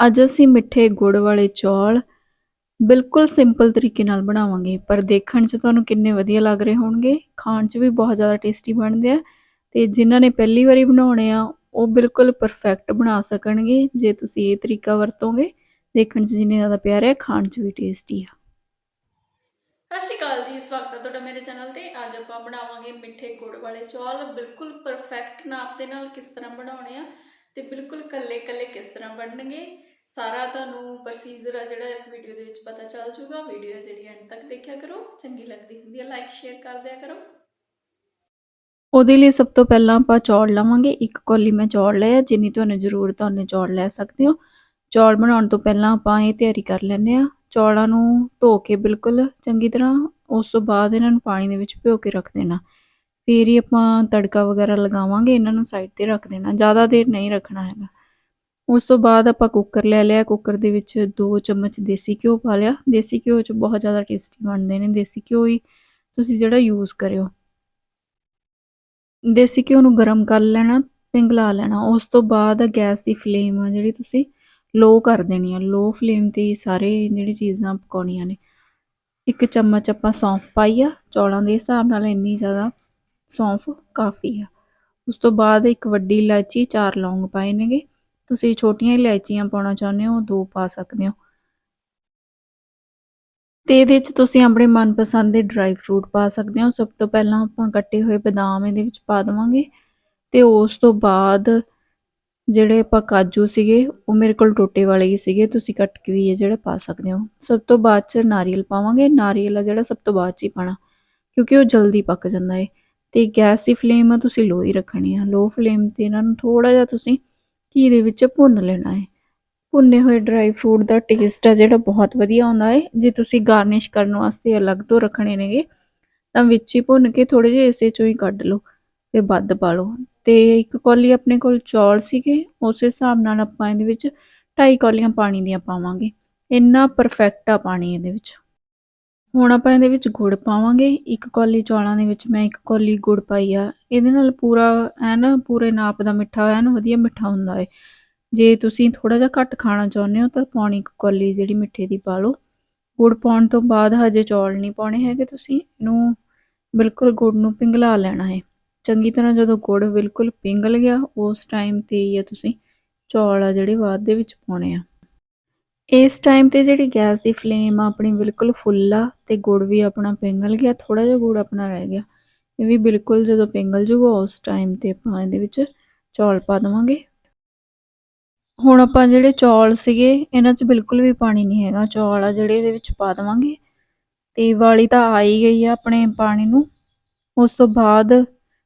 ਅੱਜ ਅਸੀਂ ਮਿੱਠੇ ਗੁੜ ਵਾਲੇ ਚੌਲ ਬਿਲਕੁਲ ਸਿੰਪਲ ਤਰੀਕੇ ਨਾਲ ਬਣਾਵਾਂਗੇ, ਪਰ ਦੇਖਣ 'ਚ ਤੁਹਾਨੂੰ ਕਿੰਨੇ ਵਧੀਆ ਲੱਗ ਰਹੇ ਹੋਣਗੇ, ਖਾਣ 'ਚ ਵੀ ਬਹੁਤ ਜ਼ਿਆਦਾ ਟੇਸਟੀ ਬਣਦੇ ਆ ਤੇ ਜਿਨ੍ਹਾਂ ਨੇ ਪਹਿਲੀ ਵਾਰੀ ਬਣਾਉਣੇ ਆ, ਉਹ ਬਿਲਕੁਲ ਪਰਫੈਕਟ ਬਣਾ ਸਕਣਗੇ ਜੇ ਤੁਸੀਂ ਇਹ ਤਰੀਕਾ ਵਰਤੋਗੇ, ਦੇਖਣ 'ਚ ਜਿੰਨੇ ਜ਼ਿਆਦਾ ਪਿਆਰੇ ਆ, ਖਾਣ 'ਚ ਵੀ ਟੇਸਟੀ ਆ। ਸਤਿ ਸ਼੍ਰੀ ਅਕਾਲ ਜੀ, ਸਵਾਗਤ ਹੈ ਤੁਹਾਡਾ ਮੇਰੇ ਚੈਨਲ ਤੇ। ਅੱਜ ਆਪਾਂ ਬਣਾਵਾਂਗੇ ਮਿੱਠੇ ਗੁੜ ਵਾਲੇ ਚੌਲ, ਬਿਲਕੁਲ ਪਰਫੈਕਟ ਨਾਪ ਦੇ ਨਾਲ ਕਿਸ ਤਰ੍ਹਾਂ ਬਣਾਉਣੇ ਆ ਤੇ ਬਿਲਕੁਲ ਕੱਲੇ ਕੱਲੇ ਕਿਸ ਤਰ੍ਹਾਂ ਬਣਨਗੇ, ਸਾਰਾ ਤੁਹਾਨੂੰ ਪ੍ਰੋਸੀਜਰ ਆ ਜਿਹੜਾ ਇਸ ਵੀਡੀਓ ਦੇ ਵਿੱਚ ਪਤਾ ਚੱਲ ਜਾਊਗਾ। ਵੀਡੀਓ ਜਿਹੜੀ ਐਂਡ ਤੱਕ ਦੇਖਿਆ ਕਰੋ, ਚੰਗੀ ਲੱਗਦੀ ਹੁੰਦੀ ਹੈ ਲਾਈਕ ਸ਼ੇਅਰ ਕਰ ਦਿਆ ਕਰੋ। ਉਹਦੇ ਲਈ ਸਭ ਤੋਂ ਪਹਿਲਾਂ ਆਪਾਂ ਚੌਲ ਲਵਾਂਗੇ। ਇੱਕ ਕੋਲੀ ਮੈਂ ਚੌਲ ਲਿਆ ਜਿੰਨੀ ਤੁਹਾਨੂੰ ਜ਼ਰੂਰਤ ਉਹਨੇ ਚੌਲ ਲੈ ਸਕਦੇ ਹੋ। ਚੌਲ ਬਣਾਉਣ ਤੋਂ ਪਹਿਲਾਂ ਆਪਾਂ ਇਹ ਤਿਆਰੀ ਕਰ ਲੈਂਦੇ ਆ ਚੌਲਾਂ ਨੂੰ ਧੋ ਕੇ ਬਿਲਕੁਲ ਚੰਗੀ ਤਰ੍ਹਾਂ, ਉਸ ਤੋਂ ਬਾਅਦ ਇਹਨਾਂ ਨੂੰ ਪਾਣੀ ਦੇ ਵਿੱਚ ਭਿਓ ਕੇ ਰੱਖ ਦੇਣਾ। ਫਿਰ ਹੀ ਆਪਾਂ ਤੜਕਾ ਵਗੈਰਾ ਲਗਾਵਾਂਗੇ, ਇਹਨਾਂ ਨੂੰ ਸਾਈਡ ਤੇ ਰੱਖ ਦੇਣਾ, ਜ਼ਿਆਦਾ ਦੇਰ ਨਹੀਂ ਰੱਖਣਾ ਹੈਗਾ। ਉਸ ਤੋਂ ਬਾਅਦ ਆਪਾਂ ਕੁੱਕਰ ਲੈ ਲਿਆ ਕੁੱਕਰ ਦੇ ਵਿੱਚ 2 ਚਮਚ ਦੇਸੀ ਘਿਓ ਪਾ ਲਿਆ। ਦੇਸੀ ਘਿਓ 'ਚ ਬਹੁਤ ਜ਼ਿਆਦਾ ਟੇਸਟੀ ਬਣਦੇ ਨੇ। ਦੇਸੀ ਘਿਓ ਹੀ ਤੁਸੀਂ ਜਿਹੜਾ ਯੂਜ਼ ਕਰਿਓ। ਦੇਸੀ ਘਿਓ ਨੂੰ ਗਰਮ ਕਰ ਲੈਣਾ ਪਿੰਗਲਾ ਲੈਣਾ। ਉਸ ਤੋਂ ਬਾਅਦ ਗੈਸ ਦੀ ਫਲੇਮ ਆ ਜਿਹੜੀ ਤੁਸੀਂ ਲੋ ਕਰ ਦੇਣੀ ਆ। ਲੋ ਫਲੇਮ ਤੇ ਸਾਰੇ ਜਿਹੜੀ ਚੀਜ਼ਾਂ ਪਕਾਉਣੀਆਂ ਨੇ। ਇੱਕ ਚਮਚ ਆਪਾਂ ਸੌਂਫ ਪਾਈ ਆ। ਚੌਲਾਂ ਦੇ ਹਿਸਾਬ ਨਾਲ ਇੰਨੀ ਜ਼ਿਆਦਾ ਸੌਂਫ ਕਾਫੀ ਆ। ਉਸ ਤੋਂ ਬਾਅਦ ਇੱਕ ਵੱਡੀ ਇਲਾਇਚੀ ਚਾਰ ਲੌਂਗ ਪਾਏ ਨੇਗੇ। ਤੁਸੀਂ ਛੋਟੀਆਂ ਇਲਾਇਚੀਆਂ ਪਾਉਣਾ ਚਾਹੁੰਦੇ ਹੋ, ਦੋ ਪਾ ਸਕਦੇ ਹੋ। ਤੇ ਇਹਦੇ ਵਿੱਚ ਤੁਸੀਂ ਆਪਣੇ ਮਨਪਸੰਦ ਦੇ ਡਰਾਈ ਫਰੂਟ ਪਾ ਸਕਦੇ ਹੋ। ਸਭ ਤੋਂ ਪਹਿਲਾਂ ਆਪਾਂ ਕੱਟੇ ਹੋਏ ਬਦਾਮ ਇਹਦੇ ਵਿੱਚ ਪਾ ਦਵਾਂਗੇ। ਤੇ ਉਸ ਤੋਂ ਬਾਅਦ ਜਿਹੜੇ ਆਪਾਂ ਕਾਜੂ ਸੀਗੇ, ਉਹ ਮੇਰੇ ਕੋਲ ਟੋਟੇ ਵਾਲੇ ਹੀ ਸੀਗੇ। ਤੁਸੀਂ ਕੱਟ ਕੇ ਵੀ ਇਹ ਜਿਹੜਾ ਪਾ ਸਕਦੇ ਹੋ। ਸਭ ਤੋਂ ਬਾਅਦ ਚ ਨਾਰੀਅਲ ਪਾਵਾਂਗੇ। ਨਾਰੀਅਲ ਆ ਜਿਹੜਾ ਸਭ ਤੋਂ ਬਾਅਦ ਚ ਹੀ ਪਾਣਾ ਕਿਉਂਕਿ ਉਹ ਜਲਦੀ ਪੱਕ ਜਾਂਦਾ ਹੈ ਤੇ ਗੈਸ ਦੀ ਫਲੇਮ ਆ ਤੁਸੀਂ ਲੋ ਹੀ ਰੱਖਣੀ ਆ। ਲੋ ਫਲੇਮ ਤੇ ਇਹਨਾਂ ਨੂੰ ਥੋੜਾ ਜਿਹਾ ਤੁਸੀਂ ਘੀ ਦੇ ਵਿੱਚ ਭੁੰਨ ਲੈਣਾ ਹੈ ਭੁੰਨੇ ਹੋਏ ਡਰਾਈ ਫਰੂਟ ਦਾ ਟੇਸਟ ਆ ਜਿਹੜਾ ਬਹੁਤ ਵਧੀਆ ਆਉਂਦਾ ਹੈ ਜੇ ਤੁਸੀਂ ਗਾਰਨਿਸ਼ ਕਰਨ ਵਾਸਤੇ ਅਲੱਗ ਤੋਂ ਰੱਖਣੇ ਨੇਗੇ, ਤਾਂ ਵਿੱਚ ਹੀ ਭੁੰਨ ਕੇ ਥੋੜੇ ਜਿਹੇ ਇਸੇ ਚੋਂ ਹੀ ਕੱਢ ਲਓ ਤੇ ਵੱਧ ਪਾ ਲਓ ਤੇ ਇੱਕ ਕੌਲੀ ਆਪਣੇ ਕੋਲ ਚੌਲ ਸੀਗੇ, ਉਸ ਹਿਸਾਬ ਨਾਲ ਆਪਾਂ ਇਹਦੇ ਵਿੱਚ ਢਾਈ ਕੌਲੀਆਂ ਪਾਣੀ ਦੀਆਂ ਪਾਵਾਂਗੇ। ਇੰਨਾ ਪਰਫੈਕਟ ਆ ਪਾਣੀ ਇਹਦੇ ਵਿੱਚ। ਹੁਣ ਆਪਾਂ ਇਹਦੇ ਵਿੱਚ ਗੁੜ ਪਾਵਾਂਗੇ। ਇੱਕ ਕੌਲੀ ਚੌਲਾਂ ਦੇ ਵਿੱਚ ਮੈਂ ਇੱਕ ਕੌਲੀ ਗੁੜ ਪਾਈ ਆ। ਇਹਦੇ ਨਾਲ ਪੂਰਾ ਐਨ ਪੂਰੇ ਨਾਪ ਦਾ ਮਿੱਠਾ ਐਨ ਵਧੀਆ ਮਿੱਠਾ ਹੁੰਦਾ ਹੈ ਜੇ ਤੁਸੀਂ ਥੋੜਾ ਜਿਹਾ ਘੱਟ ਖਾਣਾ ਚਾਹੁੰਦੇ ਹੋ ਤਾਂ ਪੌਣੀ ਇੱਕ ਕੌਲੀ ਜਿਹੜੀ ਮਿੱਠੇ ਦੀ ਪਾ ਲਓ। ਗੁੜ ਪਾਉਣ ਤੋਂ ਬਾਅਦ ਹਜੇ ਚੌਲ ਨਹੀਂ ਪਾਉਣੇ ਹੈਗੇ ਤੁਸੀਂ। ਇਹਨੂੰ ਬਿਲਕੁਲ ਗੁੜ ਨੂੰ ਪਿੰਗਲਾ ਲੈਣਾ ਹੈ ਚੰਗੀ ਤਰ੍ਹਾਂ ਜਦੋਂ ਗੁੜ ਬਿਲਕੁਲ ਪਿੰਗਲ ਗਿਆ, ਉਸ ਟਾਈਮ ਤੇ ਹੀ ਆ ਤੁਸੀਂ ਚੌਲ ਆ ਜਿਹੜੇ ਬਾਅਦ ਦੇ ਵਿੱਚ ਪਾਉਣੇ ਆ। ਇਸ ਟਾਈਮ ਤੇ ਜਿਹੜੀ ਗੈਸ ਦੀ ਫਲੇਮ ਆ, ਆਪਣੀ ਬਿਲਕੁਲ ਫੁੱਲ ਆ ਤੇ ਗੁੜ ਵੀ ਆਪਣਾ ਪਿੰਗਲ ਗਿਆ ਥੋੜਾ ਜਿਹਾ ਗੁੜ ਆਪਣਾ ਰਹਿ ਗਿਆ। ਇਹ ਵੀ ਬਿਲਕੁਲ ਜਦੋਂ ਪਿੰਗਲ ਜੂਗਾ, ਉਸ ਟਾਈਮ ਤੇ ਆਪਾਂ ਇਹਦੇ ਵਿੱਚ ਚੌਲ ਪਾ ਦਵਾਂਗੇ। ਹੁਣ ਆਪਾਂ ਜਿਹੜੇ ਚੌਲ ਸੀਗੇ, ਇਹਨਾਂ 'ਚ ਬਿਲਕੁਲ ਵੀ ਪਾਣੀ ਨਹੀਂ ਹੈਗਾ। ਚੌਲ ਆ ਜਿਹੜੇ ਇਹਦੇ ਵਿੱਚ ਪਾ ਦਵਾਂਗੇ। ਤੇ ਵਾਲੀ ਤਾਂ ਆ ਹੀ ਗਈ ਆ ਆਪਣੇ ਪਾਣੀ ਨੂੰ। ਉਸ ਤੋਂ ਬਾਅਦ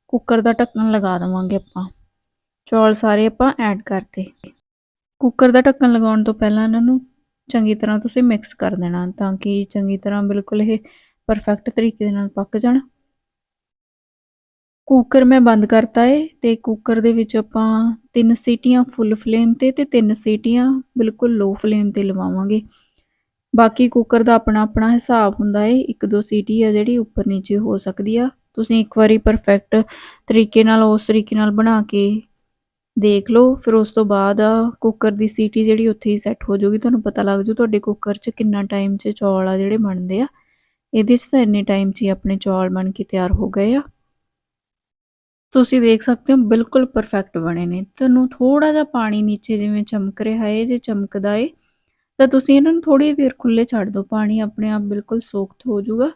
ਕੁੱਕਰ ਦਾ ਢੱਕਣ ਲਗਾ ਦਵਾਂਗੇ ਆਪਾਂ। ਚੌਲ ਸਾਰੇ ਆਪਾਂ ਐਡ ਕਰਤੇ। ਕੁੱਕਰ ਦਾ ਢੱਕਣ ਲਗਾਉਣ ਤੋਂ ਪਹਿਲਾਂ ਇਹਨਾਂ ਨੂੰ ਚੰਗੀ ਤਰ੍ਹਾਂ ਤੁਸੀਂ ਮਿਕਸ ਕਰ ਦੇਣਾ ਤਾਂ ਕਿ ਚੰਗੀ ਤਰ੍ਹਾਂ ਬਿਲਕੁਲ ਇਹ ਪਰਫੈਕਟ ਤਰੀਕੇ ਦੇ ਨਾਲ ਪੱਕ ਜਾਣ। ਕੁੱਕਰ ਮੈਂ ਬੰਦ ਕਰਤਾ ਏ ਤੇ ਕੁੱਕਰ ਦੇ ਵਿੱਚ ਆਪਾਂ ਤਿੰਨ ਸੀਟੀਆਂ ਫੁੱਲ ਫਲੇਮ ਤੇ ਤੇ ਤਿੰਨ ਸੀਟੀਆਂ ਬਿਲਕੁਲ ਲੋ ਫਲੇਮ ਤੇ ਲਵਾਵਾਂਗੇ। ਬਾਕੀ ਕੁੱਕਰ ਦਾ ਆਪਣਾ ਆਪਣਾ ਹਿਸਾਬ ਹੁੰਦਾ ਏ, ਇੱਕ ਦੋ ਸੀਟੀ ਆ ਜਿਹੜੀ ਉੱਪਰ ਨੀਚੇ ਹੋ ਸਕਦੀ ਆ। ਤੁਸੀਂ ਇੱਕ ਵਾਰੀ ਪਰਫੈਕਟ ਤਰੀਕੇ ਨਾਲ ਉਸ ਤਰੀਕੇ ਨਾਲ ਬਣਾ ਕੇ ਦੇਖ ਲਓ, ਫਿਰ ਉਸ ਤੋਂ ਬਾਅਦ ਕੁੱਕਰ ਦੀ ਸੀਟੀ ਜਿਹੜੀ ਉੱਥੇ ਹੀ ਸੈੱਟ ਹੋ ਜਾਊਗੀ, ਤੁਹਾਨੂੰ ਪਤਾ ਲੱਗ ਜੂ ਤੁਹਾਡੇ ਕੁੱਕਰ 'ਚ ਕਿੰਨਾ ਟਾਈਮ 'ਚ ਚੌਲ ਆ ਜਿਹੜੇ ਬਣਦੇ ਆ। ਇਹਦੇ 'ਚ ਤਾਂ ਇੰਨੇ ਟਾਈਮ 'ਚ ਹੀ ਆਪਣੇ ਚੌਲ ਬਣ ਕੇ ਤਿਆਰ ਹੋ ਗਏ ਆ। ਤੁਸੀਂ ਦੇਖ ਸਕਦੇ ਹੋ, ਬਿਲਕੁਲ ਪਰਫੈਕਟ ਬਣੇ ਨੇ। ਤੁਹਾਨੂੰ ਥੋੜਾ ਜਿਹਾ ਪਾਣੀ ਨੀਚੇ ਜਿਵੇਂ ਚਮਕ ਰਿਹਾ ਹੈ ਜੇ ਚਮਕਦਾ ਏ, ਤਾਂ ਤੁਸੀਂ ਇਹਨਾਂ ਨੂੰ ਥੋੜੀ ਦੇਰ ਖੁੱਲੇ ਛੱਡ ਦਿਓ। ਪਾਣੀ ਆਪਣੇ ਆਪ ਬਿਲਕੁਲ ਸੋਖਤ ਹੋ ਜਾਊਗਾ।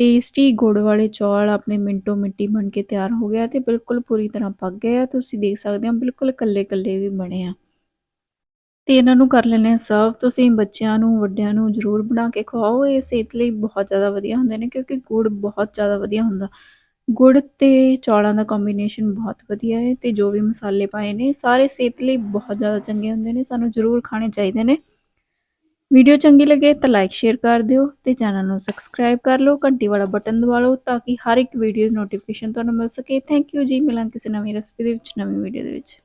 ਟੇਸਟੀ ਗੁੜ ਵਾਲੇ ਚੌਲ ਆਪਣੇ ਮਿੰਟੋ ਮਿੰਟੀ ਬਣ ਕੇ ਤਿਆਰ ਹੋ ਗਿਆ ਤੇ ਬਿਲਕੁਲ ਪੂਰੀ ਤਰ੍ਹਾਂ ਪੱਕ ਗਏ ਆ। ਤੁਸੀਂ ਦੇਖ ਸਕਦੇ ਹੋ ਬਿਲਕੁਲ ਕੱਲੇ ਕੱਲੇ ਵੀ ਬਣੇ ਆ। ਤੇ ਇਹਨਾਂ ਨੂੰ ਕਰ ਲੈਣੇ ਸਰਵ। ਤੁਸੀਂ ਬੱਚਿਆਂ ਨੂੰ, ਵੱਡਿਆਂ ਨੂੰ ਜ਼ਰੂਰ ਬਣਾ ਕੇ ਖਵਾਓ। ਇਹ ਸਿਹਤ ਲਈ ਬਹੁਤ ਜ਼ਿਆਦਾ ਵਧੀਆ ਹੁੰਦੇ ਨੇ ਕਿਉਂਕਿ ਗੁੜ ਬਹੁਤ ਜ਼ਿਆਦਾ ਵਧੀਆ ਹੁੰਦਾ। ਗੁੜ ਤੇ ਚੌਲਾਂ ਦਾ ਕੰਬੀਨੇਸ਼ਨ ਬਹੁਤ ਵਧੀਆ ਹੈ ਤੇ ਜੋ ਵੀ ਮਸਾਲੇ ਪਾਏ ਨੇ, ਸਾਰੇ ਸਿਹਤ ਲਈ ਬਹੁਤ ਜ਼ਿਆਦਾ ਚੰਗੇ ਹੁੰਦੇ ਨੇ। ਸਾਨੂੰ ਜ਼ਰੂਰ ਖਾਣੇ ਚਾਹੀਦੇ ਨੇ। ਵੀਡੀਓ ਚੰਗੀ ਲੱਗੇ ਤਾਂ ਲਾਈਕ ਸ਼ੇਅਰ ਕਰ ਦਿਓ ਤੇ ਚੈਨਲ ਨੂੰ ਸਬਸਕ੍ਰਾਈਬ ਕਰ ਲਓ, ਘੰਟੀ ਵਾਲਾ ਬਟਨ ਦਬਾ ਲਓ ਤਾਂ ਕਿ ਹਰ ਇੱਕ ਵੀਡੀਓ ਦੀ ਨੋਟੀਫਿਕੇਸ਼ਨ ਤੁਹਾਨੂੰ ਮਿਲ ਸਕੇ। ਥੈਂਕ ਯੂ ਜੀ ਮਿਲਾਂ ਕਿਸੇ ਨਵੀਂ ਰੈਸਪੀ ਦੇ ਵਿੱਚ, ਨਵੀਂ ਵੀਡੀਓ ਦੇ ਵਿੱਚ।